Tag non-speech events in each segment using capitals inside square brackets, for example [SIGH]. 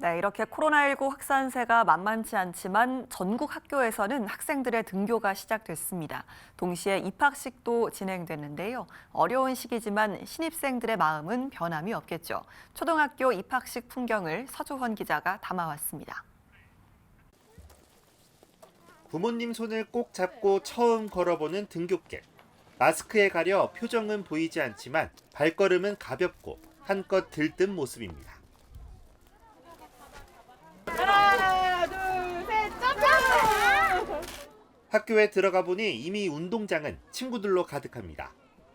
네, 이렇게 코로나19 확산세가 만만치 않지만 전국 학교에서는 학생들의 등교가 시작됐습니다. 동시에 입학식도 진행됐는데요. 어려운 시기지만 신입생들의 마음은 변함이 없겠죠. 초등학교 입학식 풍경을 서주헌 기자가 담아왔습니다. 부모님 손을 꼭 잡고 처음 걸어보는 등굣길. 마스크에 가려 표정은 보이지 않지만 발걸음은 가볍고 한껏 들뜬 모습입니다. 학교에 들어가 보니 이미 운동장은 친구들로 가득합니다.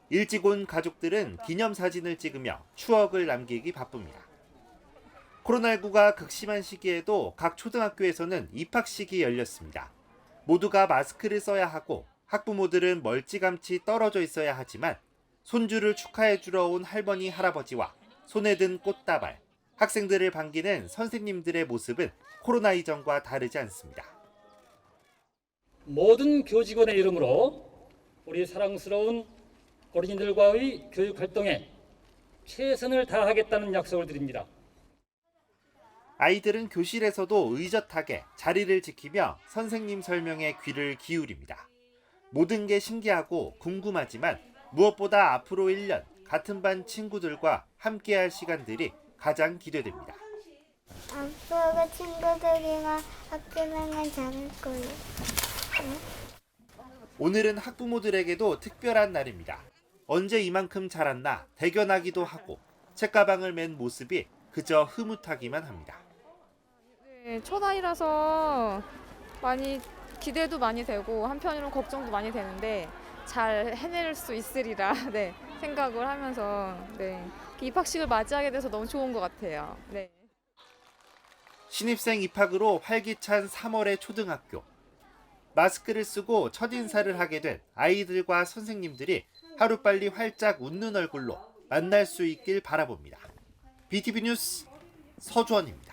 일찍 온 가족들은 기념사진을 찍으며 추억을 남기기 바쁩니다. 코로나19가 극심한 시기에도 각 초등학교에서는 입학식이 열렸습니다. 모두가 마스크를 써야 하고 학부모들은 멀찌감치 떨어져 있어야 하지만 손주를 축하해 주러 온 할머니 할아버지와 손에 든 꽃다발, 학생들을 반기는 선생님들의 모습은 코로나 이전과 다르지 않습니다. 모든 교직원의 이름으로 우리 사랑스러운 어린이들과의 교육 활동에 최선을 다하겠다는 약속을 드립니다. 아이들은 교실에서도 의젓하게 자리를 지키며 선생님 설명에 귀를 기울입니다. 모든 게 신기하고 궁금하지만 무엇보다 앞으로 1년 같은 반 친구들과 함께할 시간들이 가장 기대됩니다. 앞으로 친구들이랑 학교 생활 잘할 거예요. 오늘은 학부모들에게도 특별한 날입니다. 언제 이만큼 자랐나 대견하기도 하고 책가방을 맨 모습이 그저 흐뭇하기만 합니다. 네, 첫 아이라서 많이 기대도 많이 되고 한편으로는 걱정도 많이 되는데 잘 해낼 수 있으리라 [LAUGHS] 네, 생각을 하면서 네, 입학식을 맞이하게 돼서 너무 좋은 것 같아요. 네. 신입생 입학으로 활기찬 3월의 초등학교. 마스크를 쓰고 첫 인사를 하게 된 아이들과 선생님들이 하루빨리 활짝 웃는 얼굴로 만날 수 있길 바라봅니다. BTV 뉴스 서주원입니다.